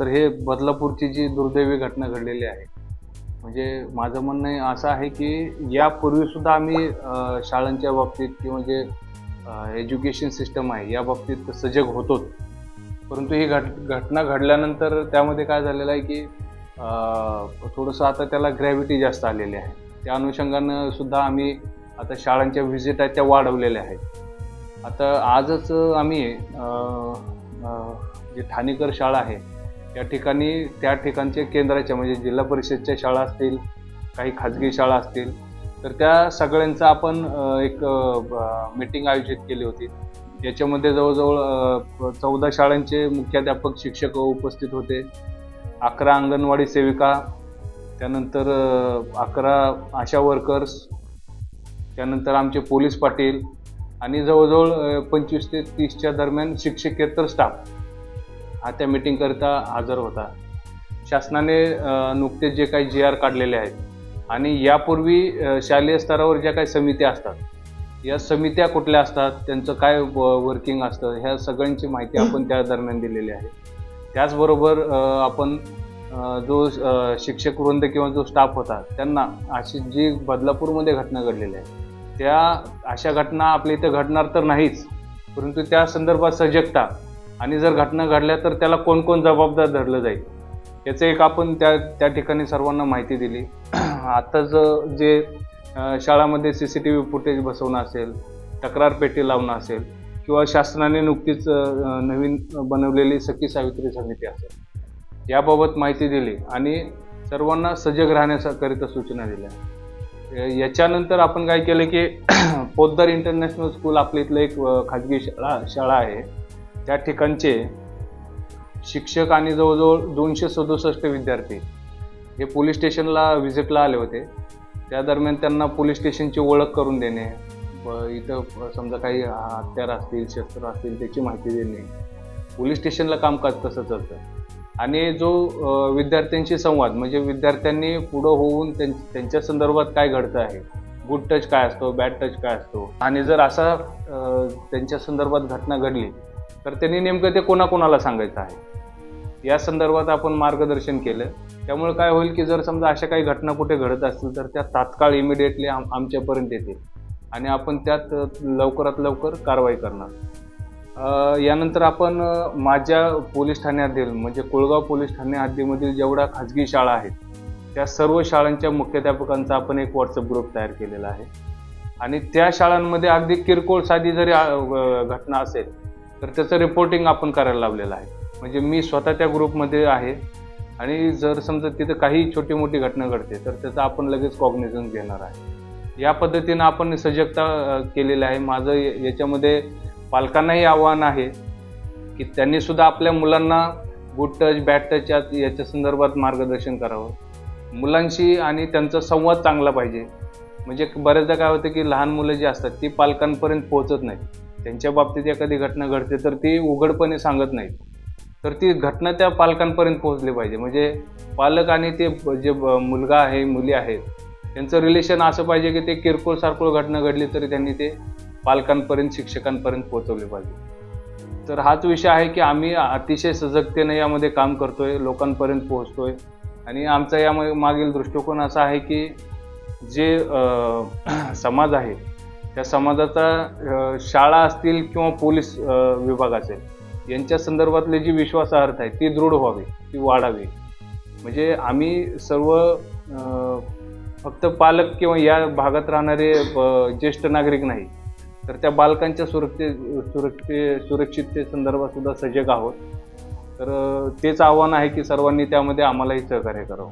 तर हे बदलापूरची जी दुर्दैवी घटना घडलेली आहे. म्हणजे माझं म्हणणं असं आहे की यापूर्वीसुद्धा आम्ही शाळांच्या बाबतीत किंवा जे एज्युकेशन सिस्टम आहे या बाबतीत सजग होतोच. परंतु ही घट घटना घडल्यानंतर त्यामध्ये काय झालेलं आहे की थोडंसं आता त्याला ग्रॅव्हिटी जास्त आलेली आहे. त्या अनुषंगानं सुद्धा आम्ही आता शाळांच्या व्हिजिट आहेत त्या वाढवलेल्या आहेत. आता आजच आम्ही जे ठाणेकर शाळा आहे या ठिकाणी त्या ठिकाणचे केंद्राच्या म्हणजे जिल्हा परिषदच्या शाळा असतील काही खाजगी शाळा असतील तर त्या सगळ्यांचा आपण एक मीटिंग आयोजित केली होती. याच्यामध्ये जवळजवळ चौदा शाळांचे मुख्याध्यापक शिक्षक उपस्थित होते. अकरा अंगणवाडी सेविका त्यानंतर अकरा आशा वर्कर्स त्यानंतर आमचे पोलीस पाटील आणि जवळजवळ पंचवीस ते तीसच्या दरम्यान शिक्षकेतर स्टाफ हा त्या मीटिंगकरिता हजर होता. शासनाने नुकतेच जे काही जी आर काढलेले आहेत आणि यापूर्वी शालेय स्तरावर ज्या काही समित्या असतात या समित्या कुठल्या असतात त्यांचं काय वर्किंग असतं ह्या सगळ्यांची माहिती आपण त्या दरम्यान दिलेली आहे. त्याचबरोबर आपण जो शिक्षक वृंद किंवा जो स्टाफ होता त्यांना अशी जी बदलापूरमध्ये घटना घडलेली आहे त्या अशा घटना आपल्या इथं घडणार तर नाहीच परंतु त्या संदर्भात सजगता आणि जर घटना घडल्या तर त्याला कोण कोण जबाबदार धरलं जाईल? याचं एक आपण त्या त्या ठिकाणी सर्वांना माहिती दिली. आत्ताच जे शाळामध्ये C C T V footage बसवणं असेल तक्रार पेटी लावणं असेल किंवा शासनाने नुकतीच नवीन बनवलेली सखी सावित्री समिती असेल याबाबत माहिती दिली आणि सर्वांना सजग राहण्याकरिता सूचना दिल्या. याच्यानंतर आपण काय केलं की पोद्दार इंटरनॅशनल स्कूल आपल्या इथलं एक खाजगी शाळा शाळा आहे. त्या ठिकाणचे शिक्षक आणि जवळजवळ दोनशे सदुसष्ट विद्यार्थी हे पोलीस स्टेशनला व्हिजिटला आले होते. त्या दरम्यान त्यांना पोलीस स्टेशनची ओळख करून देणे इथं समजा काही हत्यार असतील शस्त्र असतील त्याची माहिती देणे पोलीस स्टेशनला कामकाज कसं चालतं. आणि जो विद्यार्थ्यांशी संवाद म्हणजे विद्यार्थ्यांनी पुढं होऊन त्यां त्यांच्या संदर्भात काय घडतं आहे गुड टच काय असतो बॅड टच काय असतो आणि जर असा त्यांच्या संदर्भात घटना घडली तर त्यांनी नेमकं ते कोणाकोणाला सांगायचं आहे? या संदर्भात आपण मार्गदर्शन केलं. त्यामुळे काय होईल की जर समजा अशा काही घटना कुठे घडत असतील तर त्या तात्काळ इमिडिएटली आम आमच्यापर्यंत येतील. आणि आपण त्यात लवकरात लवकर कारवाई करणार. यानंतर आपण माझ्या पोलीस ठाण्यातील म्हणजे कोळगाव पोलीस ठाणे हद्दीमधील जेवढ्या खाजगी शाळा आहेत त्या सर्व शाळांच्या मुख्याध्यापकांचा आपण एक व्हॉट्सअप ग्रुप तयार केलेला आहे. आणि त्या शाळांमध्ये अगदी किरकोळ साधी जरी घटना असेल तर त्याचं रिपोर्टिंग आपण करायला लावलेलं आहे. म्हणजे मी स्वतः त्या ग्रुपमध्ये आहे आणि जर समजा तिथं काही छोटी मोठी घटना घडते तर त्याचं आपण लगेच कॉग्निझन्स घेणार आहे. या पद्धतीनं आपण सजगता केलेली आहे. माझं याच्यामध्ये पालकांनाही आव्हान आहे की त्यांनी सुद्धा आपल्या मुलांना गुड टच बॅड टच याच्या संदर्भात मार्गदर्शन करावं. मुलांशी आणि त्यांचा संवाद चांगला पाहिजे. म्हणजे बऱ्याचदा काय होतं की लहान मुलं जी असतात ती पालकांपर्यंत पोहोचत नाही त्यांच्या बाबतीत एखादी घटना घडते तर ती उघडपणे सांगत नाहीत. तर ती घटना त्या पालकांपर्यंत पोहोचली पाहिजे. म्हणजे पालक आणि ते जे मुलगा आहे मुली आहेत त्यांचं रिलेशन असं पाहिजे की ते किरकोळ सारखोळ घटना घडली तरी त्यांनी ते पालकांपर्यंत शिक्षकांपर्यंत पोहोचवले पाहिजे. तर हाच विषय आहे की आम्ही अतिशय सजगतेने यामध्ये काम करतोय लोकांपर्यंत पोहोचतोय. आणि आमचा या मागील दृष्टिकोन असा आहे की जे समाज आहे त्या समाजाचा शाळा असतील किंवा पोलीस विभाग असेल यांच्या संदर्भातली जी विश्वासार्हता आहे ती दृढ व्हावी ती वाढावी. म्हणजे आम्ही सर्व फक्त पालक किंवा या भागात राहणारे ज्येष्ठ नागरिक नाही तर त्या बालकांच्या सुरक्षे सुरक्षे सुरक्षिततेसंदर्भात सुद्धा सजग आहोत. तर तेच आव्हान आहे की सर्वांनी त्यामध्ये आम्हालाही सहकार्य करावं.